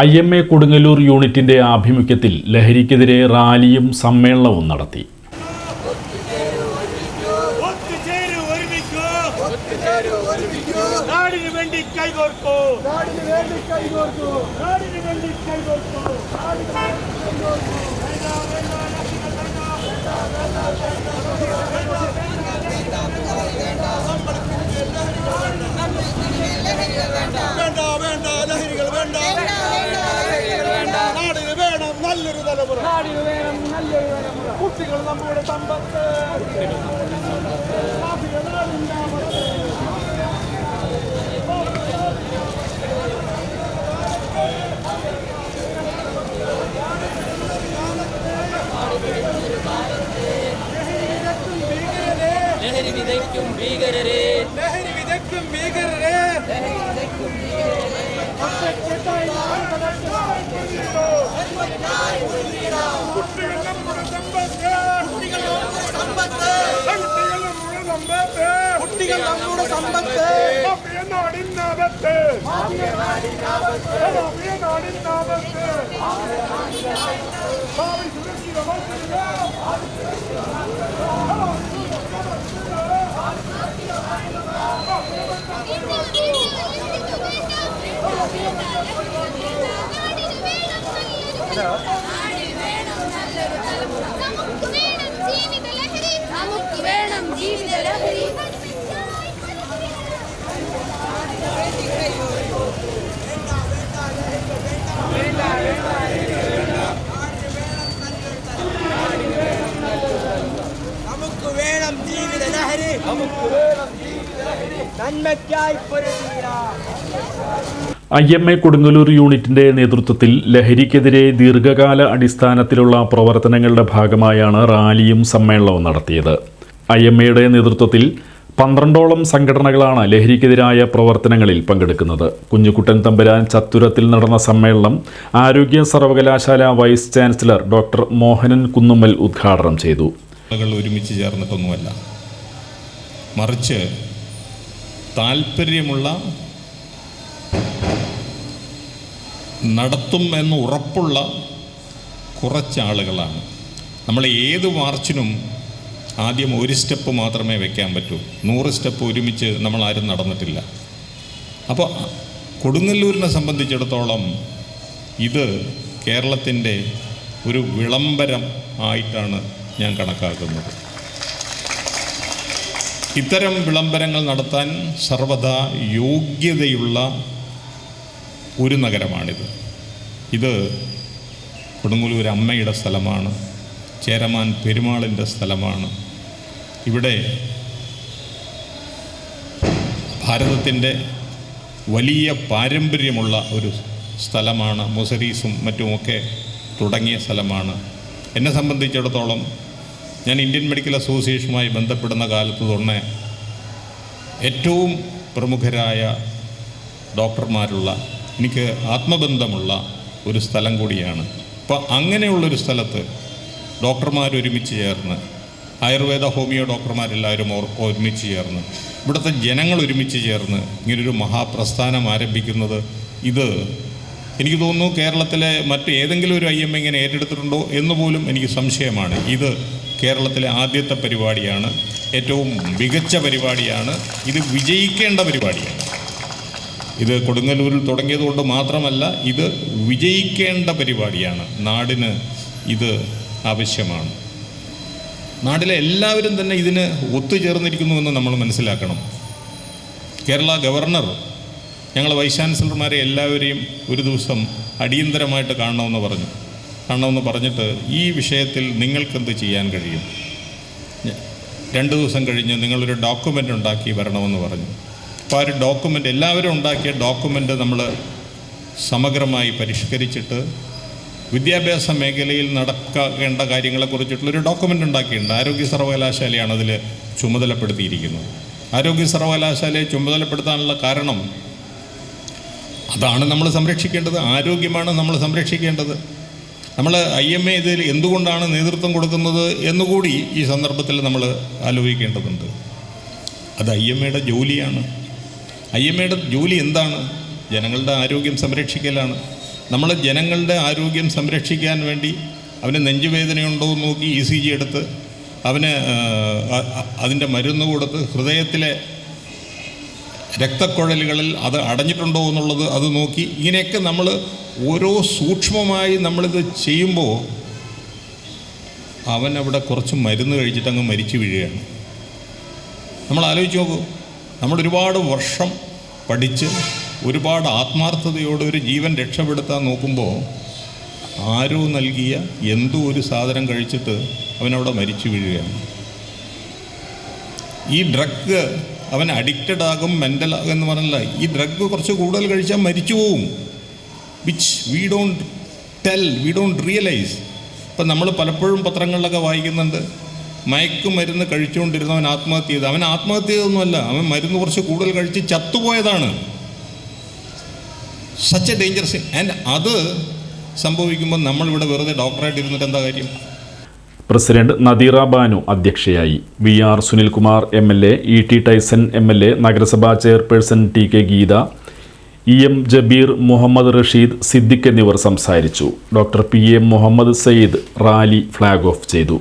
I M A Kodungallur യൂണിറ്റിന്റെ ആഭിമുഖ്യത്തിൽ ലഹരിക്കെതിരെ റാലിയും സമ്മേളനവും നടത്തി വേണ്ടി വേണ്ടി ലഹരികൾ വേണ്ട നല്ലൊരു തലമുറ നാടിന് വേണം നല്ലൊരു തലമുറ കുട്ടികൾ നമ്മുടെ സമ്പത്ത്. ലഹരി വിതയ്ക്കും ഭീകരരെ ലഹരി വിതയ്ക്കും ഭീകരരെ ഒറ്റക്കെട്ടായി കുട്ടികൾ നമ്മുടെ സമ്പത്ത് കുട്ടികൾ നമ്മുടെ സമ്പത്ത് കുട്ടികൾ നമ്മുടെ സമ്പത്ത് മാഫിയ നാടിനാപത്ത് മാഫിയ നാടിനാപത്ത് ഭാവി സുരക്ഷിതമാക്കുക നമുക്ക് വേണം ജീവിത ലഹരി നമുക്ക് വേണം ജീവിത ലഹരി നമുക്ക് വേണം ജീവിത ലഹരി നന്മയ്ക്കായി പൊരുതീരാ ഐ എം എ കൊടുങ്ങല്ലൂർ യൂണിറ്റിന്റെ നേതൃത്വത്തിൽ ലഹരിക്കെതിരെ ദീർഘകാല അടിസ്ഥാനത്തിലുള്ള പ്രവർത്തനങ്ങളുടെ ഭാഗമായാണ് റാലിയും സമ്മേളനവും നടത്തിയത്. ഐ എം എയുടെ നേതൃത്വത്തിൽ പന്ത്രണ്ടോളം സംഘടനകളാണ് ലഹരിക്കെതിരായ പ്രവർത്തനങ്ങളിൽ പങ്കെടുക്കുന്നത്. കുഞ്ഞുകുട്ടൻ തമ്പുരാൻ ചത്തുരത്തിൽ നടന്ന സമ്മേളനം ആരോഗ്യ സർവകലാശാല vice chancellor doctor Mohanan Kunnummal ഉദ്ഘാടനം ചെയ്തു. ആളുകൾ ഒരുമിച്ച് ചേർന്നിട്ടൊന്നുമല്ല. മറിച്ച് താല്പര്യമുള്ള നടത്തും എന്ന് ഉറപ്പുള്ള കുറച്ച് ആളുകളാണ് നമ്മൾ ഏത് മാർച്ചിനും ആദ്യം ഒരു സ്റ്റെപ്പ് മാത്രമേ വെക്കാൻ പറ്റൂ. നൂറ് സ്റ്റെപ്പ് ഒരുമിച്ച് നമ്മൾ ആരും നടന്നിട്ടില്ല. അപ്പോൾ കൊടുങ്ങല്ലൂരിനെ സംബന്ധിച്ചിടത്തോളം ഇത് കേരളത്തിന്റെ ഒരു വിളംബരം ആയിട്ടാണ് ഞാൻ കണക്കാക്കുന്നത്. ഇത്തരം വിളംബരങ്ങൾ നടത്താൻ സർവദാ യോഗ്യതയുള്ള ഒരു നഗരമാണിത്. ഇത് കൊടുങ്ങല്ലൂർ അമ്മയുടെ സ്ഥലമാണ് ചേരമാൻ പെരുമാളിന്റെ സ്ഥലമാണ്. ഇവിടെ ഭാരതത്തിന്റെ വലിയ പാരമ്പര്യമുള്ള ഒരു സ്ഥലമാണ് മുസരീസും മറ്റുമൊക്കെ തുടങ്ങിയ സ്ഥലമാണ്. എന്നെ സംബന്ധിച്ചിടത്തോളം ഞാൻ ഇന്ത്യൻ മെഡിക്കൽ അസോസിയേഷനുമായി ബന്ധപ്പെടുന്ന കാലത്ത് തന്നെ ഏറ്റവും പ്രമുഖരായ ഡോക്ടർമാരുള്ള എനിക്ക് ആത്മബന്ധമുള്ള ഒരു സ്ഥലം കൂടിയാണ്. അപ്പോൾ അങ്ങനെയുള്ളൊരു സ്ഥലത്ത് ഡോക്ടർമാർ ഒരുമിച്ച് ചേർന്ന് ആയുർവേദ ഹോമിയോ ഡോക്ടർമാരെല്ലാവരും ഒരുമിച്ച് ചേർന്ന് ഇവിടുത്തെ ജനങ്ങൾ ഒരുമിച്ച് ചേർന്ന് ഇങ്ങനൊരു മഹാപ്രസ്ഥാനം ആരംഭിക്കുന്നത് ഇത് എനിക്ക് തോന്നുന്നു കേരളത്തിലെ മറ്റ് ഏതെങ്കിലും ഒരു ഐ എം ഇങ്ങനെ ഏറ്റെടുത്തിട്ടുണ്ടോ എന്ന് പോലും എനിക്ക് സംശയമാണ്. ഇത് കേരളത്തിലെ ആദ്യത്തെ പരിപാടിയാണ്. ഏറ്റവും മികച്ച പരിപാടിയാണ്. ഇത് വിജയിക്കേണ്ട പരിപാടിയാണ്. ഇത് കൊടുങ്ങല്ലൂരിൽ തുടങ്ങിയതുകൊണ്ട് മാത്രമല്ല ഇത് വിജയിക്കേണ്ട പരിപാടിയാണ്. നാടിന് ഇത് ആവശ്യമാണ്. നാട്ടിലെ എല്ലാവരും തന്നെ ഇതിന് ഒത്തുചേർന്നിരിക്കുന്നുവെന്ന് നമ്മൾ മനസ്സിലാക്കണം. കേരള ഗവർണർ ഞങ്ങൾ വൈസ് ചാൻസലർമാരെ എല്ലാവരെയും ഒരു ദിവസം അടിയന്തരമായിട്ട് കാണണമെന്ന് പറഞ്ഞു. കാണണമെന്ന് പറഞ്ഞിട്ട് ഈ വിഷയത്തിൽ നിങ്ങൾക്കെന്ത് ചെയ്യാൻ കഴിയും? രണ്ട് ദിവസം കഴിഞ്ഞ് നിങ്ങളൊരു ഡോക്യുമെന്റ് ഉണ്ടാക്കി വരണമെന്ന് പറഞ്ഞു. അപ്പോൾ ആ ഒരു ഡോക്യുമെന്റ് എല്ലാവരും ഉണ്ടാക്കിയ ഡോക്യുമെന്റ് നമ്മൾ സമഗ്രമായി പരിഷ്കരിച്ചിട്ട് വിദ്യാഭ്യാസ മേഖലയിൽ നടക്കേണ്ട കാര്യങ്ങളെക്കുറിച്ചിട്ടുള്ളൊരു ഡോക്യുമെന്റ് ഉണ്ടാക്കിയിട്ടുണ്ട്. ആരോഗ്യ സർവകലാശാലയാണ് അതിൽ ചുമതലപ്പെടുത്തിയിരിക്കുന്നത്. ആരോഗ്യ സർവകലാശാലയെ ചുമതലപ്പെടുത്താനുള്ള കാരണം അതാണ് നമ്മൾ സംരക്ഷിക്കേണ്ടത്. ആരോഗ്യമാണ് നമ്മൾ സംരക്ഷിക്കേണ്ടത്. നമ്മൾ ഐ എം എ ഇതിൽ എന്തുകൊണ്ടാണ് നേതൃത്വം കൊടുക്കുന്നത് എന്നുകൂടി ഈ സന്ദർഭത്തിൽ നമ്മൾ ആലോചിക്കേണ്ടതുണ്ട്. അത് ഐ എം എയുടെ ജോലിയാണ്. ഐ എം എയുടെ ജോലി എന്താണ്? ജനങ്ങളുടെ ആരോഗ്യം സംരക്ഷിക്കലാണ്. നമ്മൾ ജനങ്ങളുടെ ആരോഗ്യം സംരക്ഷിക്കാൻ വേണ്ടി അവന് നെഞ്ചുവേദനയുണ്ടോ എന്ന് നോക്കി ഇ സി ജി എടുത്ത് അവന് അതിന്റെ മരുന്ന് കൊടുത്ത് ഹൃദയത്തിലെ രക്തക്കുഴലുകളിൽ അത് അടഞ്ഞിട്ടുണ്ടോ എന്നുള്ളത് അത് നോക്കി ഇങ്ങനെയൊക്കെ നമ്മൾ ഓരോ സൂക്ഷ്മമായി നമ്മളിത് ചെയ്യുമ്പോൾ അവൻ അവിടെ കുറച്ച് മരുന്ന് കഴിച്ചിട്ട് അങ്ങ് മരിച്ചു വീഴുകയാണ്. നമ്മൾ ആലോചിച്ച് നോക്കൂ നമ്മൾ ഒരുപാട് വർഷം പഠിച്ച് ഒരുപാട് ആത്മാർത്ഥതയോടെ ഒരു ജീവൻ രക്ഷപ്പെടുത്താൻ നോക്കുമ്പോൾ ആരോ നൽകിയ എന്തോ ഒരു സാധനം കഴിച്ചിട്ട് അവനവിടെ മരിച്ചു വീഴുകയാണ്. ഈ ഡ്രഗ് അവൻ അഡിക്റ്റഡ് ആകും മെന്റൽ ആകും എന്ന് പറഞ്ഞില്ല. ഈ ഡ്രഗ് കുറച്ച് കൂടുതൽ കഴിച്ചാൽ മരിച്ചു പോവും. Which we don't tell we don't realise ഇപ്പം നമ്മൾ പലപ്പോഴും പത്രങ്ങളിലൊക്കെ വായിക്കുന്നുണ്ട് മയക്കുമരുന്ന് കഴിച്ചുകൊണ്ടിരുന്നവൻ ആത്മഹത്യ ചെയ്ത് അവൻ ആത്മഹത്യ ചെയ്തൊന്നുമല്ല അവൻ മരുന്ന് കുറച്ച് കൂടുതൽ കഴിച്ച് ചത്തുപോയതാണ്. സച്ച് എ ഡേഞ്ചറസ് ആൻഡ് അത് സംഭവിക്കുമ്പോൾ നമ്മളിവിടെ വെറുതെ ഡോക്ടറായിട്ട് ഇരുന്നിട്ട് എന്താ കാര്യം? പ്രസിഡന്റ് നദീറ ബാനു അധ്യക്ഷയായി. V R Sunilkumar M L A E T Tyson M L A നഗരസഭാ chairperson T K Geetha E M Jabir Muhammad Rasheed Siddique എന്നിവർ സംസാരിച്ചു. Doctor P M Muhammad Sayyid rally flag off ചെയ്തു.